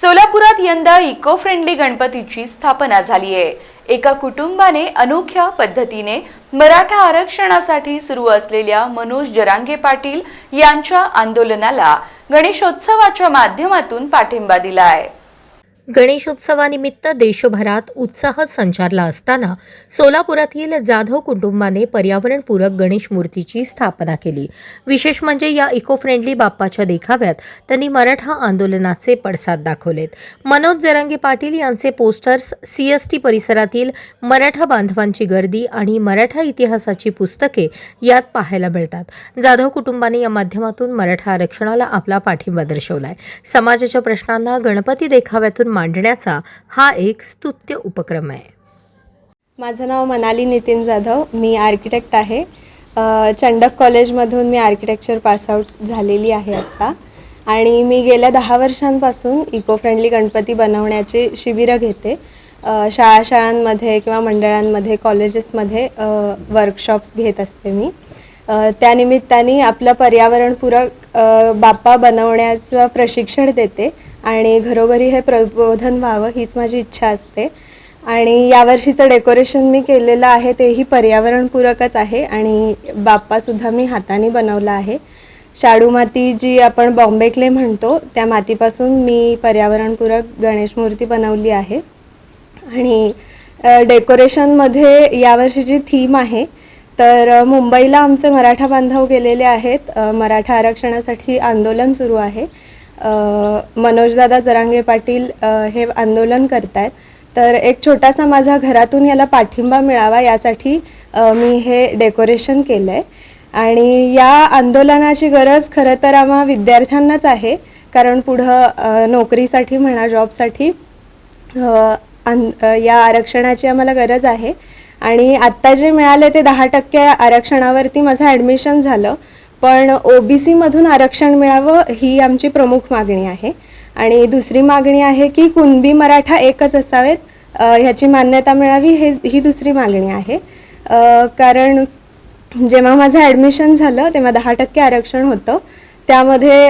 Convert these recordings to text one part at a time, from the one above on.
सोलापुरात यंदा eco friendly गणपतीची स्थापना झाली आहे. एका कुटुंबाने अनोख्या पद्धतीने मराठा आरक्षणासाठी सुरू असलेल्या मनोज जरांगे पाटील यांच्या आंदोलनाला गणेशोत्सवाच्या माध्यमातून पाठिंबा दिला आहे. गणेशोत्सवानिमित्त देशभरात उत्साह संचारला असताना सोलापुरातील जाधव कुटुंबाने पर्यावरणपूरक गणेश मूर्तीची स्थापना केली. विशेष म्हणजे या इको फ्रेंडली बाप्पाच्या देखाव्यात त्यांनी मराठा आंदोलनाचे पडसाद दाखवलेत. मनोज जरांगे पाटील यांचे पोस्टर्स सीएसटी परिसरातील मराठा बांधवांची गर्दी आणि मराठा इतिहासाची पुस्तके यात पाहायला मिळतात. जाधव कुटुंबाने या माध्यमातून मराठा आरक्षणाला आपला पाठिंबा दर्शवलाय. समाजाच्या प्रश्नांना गणपती देखाव्यातून मांडण्याचा हा एक स्तुत्य उपक्रम आहे. माझं नाव मनाली नितीन जाधव. मी आर्किटेक्ट आहे. चंडक कॉलेजमधून मी आर्किटेक्चर पासआउट झालेली आहे आत्ता. आणि मी गेल्या दहा वर्षांपासून इको फ्रेंडली गणपती बनवण्याची शिबिरं घेते. शाळा शाळांमध्ये किंवा मंडळांमध्ये कॉलेजेसमध्ये वर्कशॉप्स घेत असते मी. त्यानिमित्ताने आपलं पर्यावरणपूरक बाप्पा बनवण्याचं प्रशिक्षण देते आणि घरोघरी हे प्रबोधन व्हावं हीच माझी इच्छा असते. आणि यावर्षीचं डेकोरेशन मी केलेलं आहे तेही पर्यावरणपूरकच आहे आणि बाप्पासुद्धा मी हाताने बनवला आहे. शाडू माती जी आपण बॉम्बे क्ले म्हणतो त्या मातीपासून मी पर्यावरणपूरक गणेश मूर्ती बनवली आहे. आणि डेकोरेशनमध्ये डेकोरेशनमध्ये यावर्षीची थीम आहे तर मुंबईला आमचे मराठा बांधव गेलेले आहेत. मराठा आरक्षणासाठी आंदोलन सुरू आहे. मनोजदादा जरांगे पाटील हे आंदोलन करतायत. तर एक छोटासा माझा घरातून याला पाठिंबा मिळावा यासाठी मी हे डेकोरेशन केलं आहे आणि या आंदोलनाची गरज खरं तर आम्हा विद्यार्थ्यांनाच आहे. कारण पुढं नोकरीसाठी म्हणा जॉबसाठी या आरक्षणाची आम्हाला गरज आहे. आणि आत्ता जे मिळाले ते दहा टक्के आरक्षणावरती माझं ॲडमिशन झालं. पण ओ बी सीमधून आरक्षण मिळावं ही आमची प्रमुख मागणी आहे. आणि दुसरी मागणी आहे की कुणबी मराठा एकच असावेत ह्याची मान्यता मिळावी हे ही दुसरी मागणी आहे. कारण जेव्हा माझं ॲडमिशन झालं तेव्हा दहा टक्के आरक्षण होतं. त्यामध्ये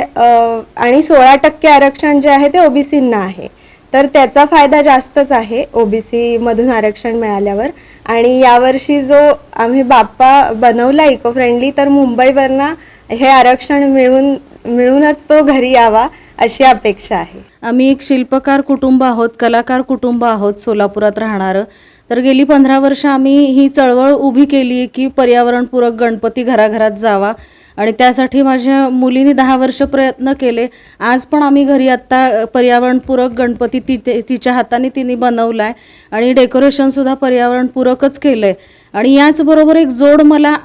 आणि सोळा टक्के आरक्षण जे आहे ते ओबीसींना आहे. तर त्याचा फायदा जास्तच आहे ओबीसीमधून आरक्षण मिळाल्यावर. आणि यावर्षी जो आम्ही बाप्पा बनवला इको फ्रेंडली तर मुंबईवरनं हे आरक्षण मिळून मिळूनच तो घरी यावा अशी अपेक्षा आहे. आम्ही एक शिल्पकार कुटुंब आहोत कलाकार कुटुंब आहोत सोलापुरात राहणारं. तर गेली पंधरा वर्ष आम्ही ही चळवळ उभी केली की पर्यावरणपूरक गणपती घराघरात जावा. आणि त्यासाठी माझ्या मुलीने दहा वर्ष प्रयत्न केले. आज पण आम्ही घरी आत्ता पर्यावरणपूरक गणपती ति तिच्या हाताने तिने बनवला आहे आणि डेकोरेशनसुद्धा पर्यावरणपूरकच केलं आहे आणि याचबरोबर एक जोड मला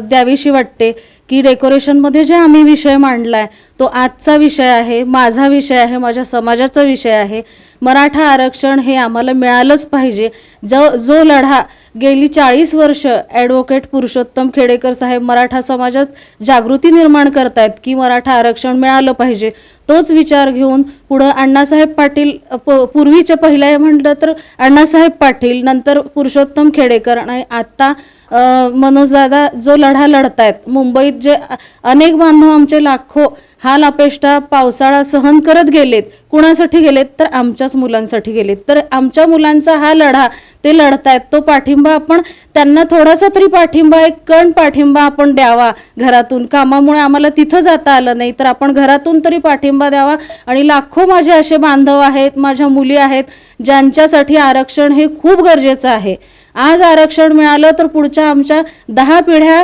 द्यावीशी वाटते की डेकोरेशनमध्ये जे आम्ही विषय मांडला आहे तो आजचा विषय आहे माझा विषय आहे माझ्या समाजाचा विषय आहे. मराठा आरक्षण हे आम्हाला मिळालंच पाहिजे. जो जो लढा गेली चाळीस वर्ष ॲडव्होकेट पुरुषोत्तम खेडेकर साहेब मराठा समाजात जागृती निर्माण करतायत की मराठा आरक्षण मिळालं पाहिजे तोच विचार घेऊन पुढं अण्णासाहेब पाटील प पूर्वीच्या पहिल्या म्हटलं तर अण्णासाहेब पाटील नंतर पुरुषोत्तम खेडेकर आणि आत्ता मनोजदादा जो लढा लढतायत मुंबईत जे अनेक बांधव आमचे लाखो हाल अपेष्टा पावसाळा सहन करत गेलेत कुणासाठी गेलेत? तर आमच्याच मुलांसाठी गेलेत. तर आमच्या मुलांचा हा लढा ते लढतायत तो पाठिंबा आपण त्यांना थोडासा तरी पाठिंबा एक कण पाठिंबा आपण द्यावा घरातून. कामामुळे आम्हाला तिथं जाता आलं नाही तर आपण घरातून तरी पाठिंबा द्यावा. आणि लाखो माझे असे बांधव आहेत माझ्या मुली आहेत ज्यांच्यासाठी आरक्षण हे खूप गरजेचं आहे. आज आरक्षण मिळालं तर पुढच्या आमच्या दहा पिढ्या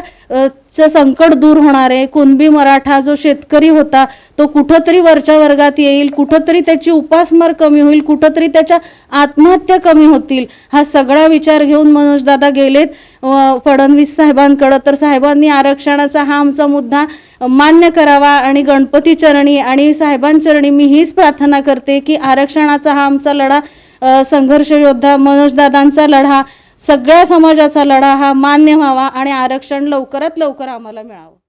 चं संकट दूर होणार आहे. कुणबी मराठा जो शेतकरी होता तो कुठंतरी वरच्या वर्गात येईल कुठंतरी त्याची उपासमार कमी होईल कुठंतरी त्याच्या आत्महत्या कमी होतील हा सगळा विचार घेऊन मनोजदादा गेलेत. फडणवीस साहेबांकडं. तर साहेबांनी आरक्षणाचा हा आमचा मुद्दा मान्य करावा आणि गणपती चरणी आणि साहेबांचरणी मी हीच प्रार्थना करते की आरक्षणाचा हा आमचा लढा संघर्ष योद्धा मनोजदादांचा लढा सगळ्या समाजाचा लढा हा मान्य व्हावा आणि आरक्षण लवकरात लवकर आम्हाला मिळावं.